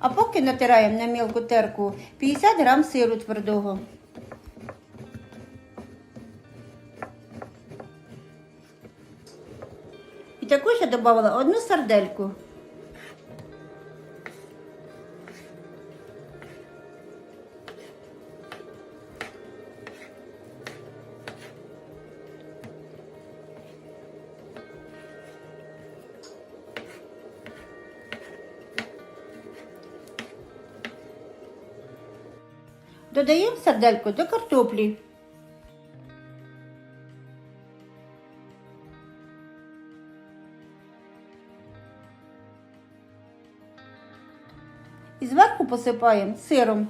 А поки натираємо на мілку терку 50 грам сиру твердого. І також я додала одну сардельку. Додаємо сардельку до картоплі. І зверху посипаємо сиром.